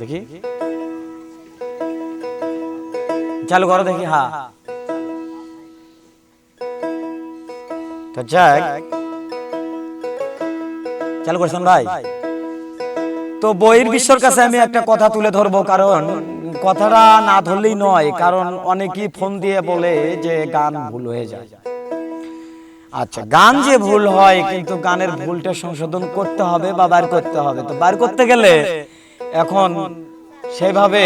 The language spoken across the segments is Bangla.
দেখি। চালু করো দেখি হ্যাঁ। তো যাক। চালু করছেন ভাই? তো বইয়ের বিশ্বর কাছে আমি একটা কথা তুলে ধরবো, কারণ কথাটা না ধরলেই নয়, কারণ অনেকেই ফোন দিয়ে বলে যে গান ভুল হয়ে যায়। আচ্ছা গান যে ভুল হয়, কিন্তু গানের ভুলটা সংশোধন করতে হবে বা বার করতে হবে। তো বার করতে গেলে এখন সেইভাবে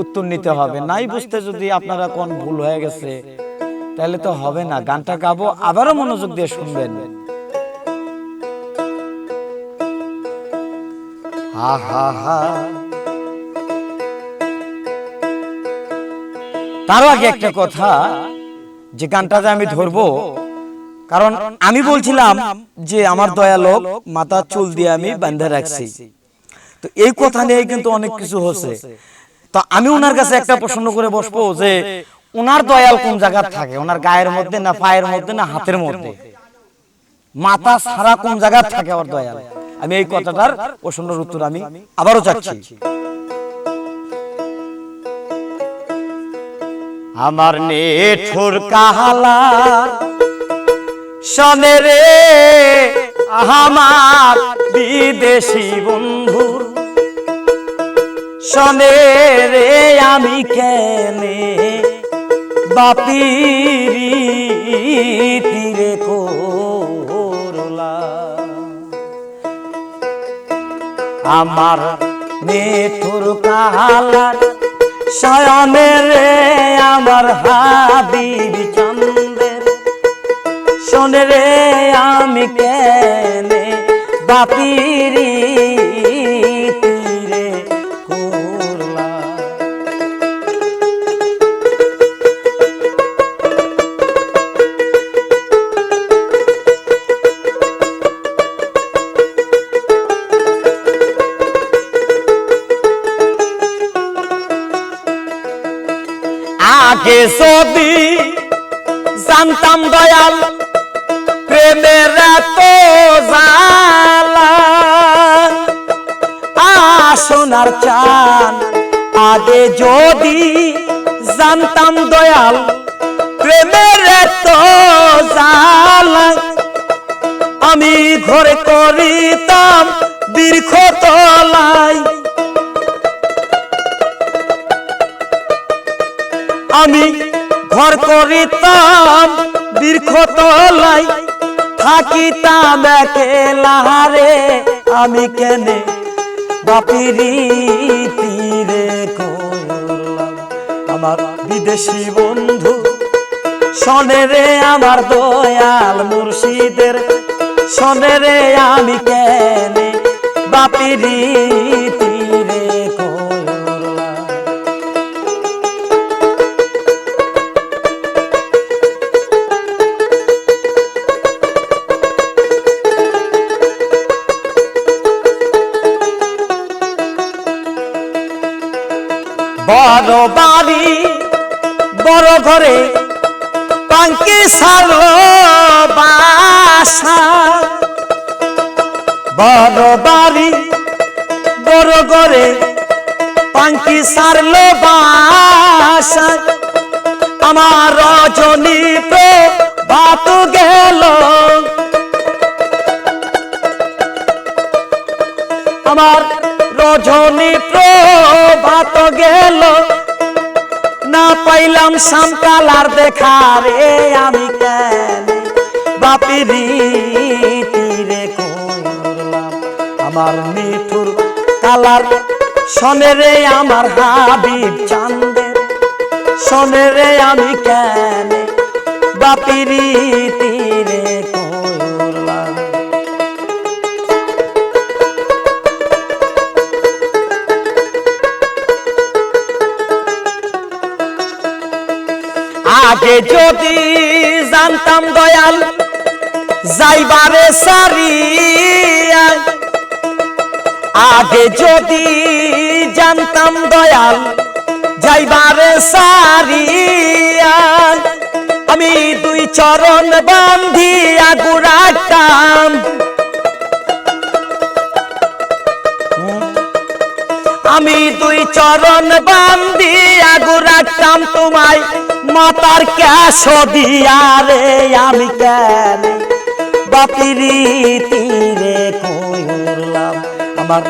উত্তর নিতে হবে। নাই বুঝতে যদি আপনারা কোন ভুল হয়ে গেছে তাহলে তো হবে না। গানটা গাবো আবারও মনোযোগ দিয়ে শুনবেন। হা হা হা তারও আগে একটা কথা যে গানটা যে আমি ধরবো কারণ আমি বলছিলাম যে আমার দয়ালোক মাথার চুল দিয়ে আমি বান্ধে রাখছি। তো এই কথা নিয়ে কিন্তু অনেক কিছু হচ্ছে। তো আমি ওনার কাছে একটা প্রশ্ন করে বসবো যে ওনার দয়াল কোন জায়গা থাকে? ওনার গায়ের মধ্যে না পায়ের মধ্যে না হাতের মধ্যে? মাথা সারা কোন জায়গা থাকে আমার দয়াল? আমি এই কথাটার প্রশ্নের উত্তর আমি আবারও চাচ্ছি। আমার নেঠুর কাহালা শোনে রে আমার বিদেশি বন্ধু। শোনে রে আমি কেনে? বাপিরি তীরে করলা। আমার নেঠুর কাহালার শয়নে রে আমার হাবিব চন্দ্রের শোনে রে আমি কেনে? বাপিরি যদি জানতাম দয়াল, প্রেমের জালা আসোনার চান। আগে যদি জানতাম দয়াল, প্রেমের জালা আমি ঘরে করিতাম দীর্ঘ তলায়। আমি ঘর করিতাম দীর্ঘ তলাই থাকিতাম একেলারে আমি কেনে বাপিরি তীরে আমার বিদেশি বন্ধু, শোনে রে আমার দয়াল মুর্শিদের, শোনে রে আমি কেনে বাপিরি ঘরে পাঙ্কি সালো বাসা। বড় বাড়ি, বড় ঘরে পাঙ্কি সারলো বাসা। আমার রজনী ভাত গেল। আমার রজনী প্রভাত গেল। না পাইলাম শামকালার দেখা রে আমি কেন? বাপিরি তীরে আমার মিঠুর কালার শোনে রে আমার হাবিব চান্দের শোনে রে আমি কেন? বাপিরি তীরে আগে যদি জানতাম দয়াল, যাইবারে সারিয়া। আগে যদি জানতাম দয়াল, যাইবারে সারিয়া। আমি দুই চরণ বান্ধিয়া গুড়াটাম আমি দুই চরণ আগু রাখতাম তোমায়। মাতার ক্যাশ দিয়া রে, আমি কেন? বাপিরি তীরে কইলাম আমার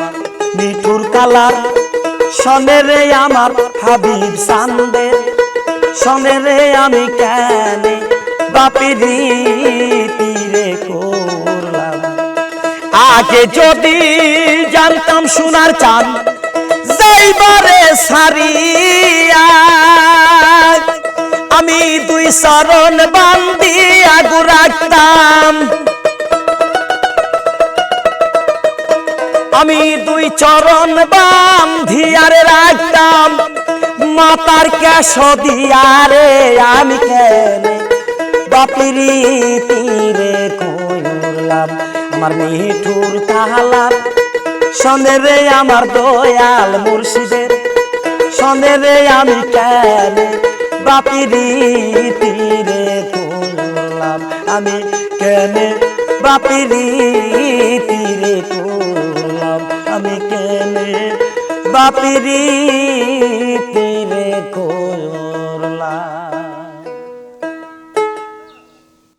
মিঠুর কালার শোনে রে আমার হাবিব সান্দে শোনে রে আমি কেন? বাপিরি তীরে করলাম আগে যদি জানতাম সোনার চাঁদ, যাইবারে সারিয়া আমি দুই শরণ বান্দি আগু রাখতাম। আমি দুই চরণ বান্ধিয়ারে রাখতাম। মাতার ক্যাশ দিয়ারে আমি কেন বাপিরি তীরে কইলাম। আমার মিঠুর কাহালার সনে আমার দয়াল মুর্শিদের সনে রে আমি কেন বাপিরি তীরে কইলাম আমি কেন বাপিরি তীরে করলাম আমি কেন বাপিরি তীরে কর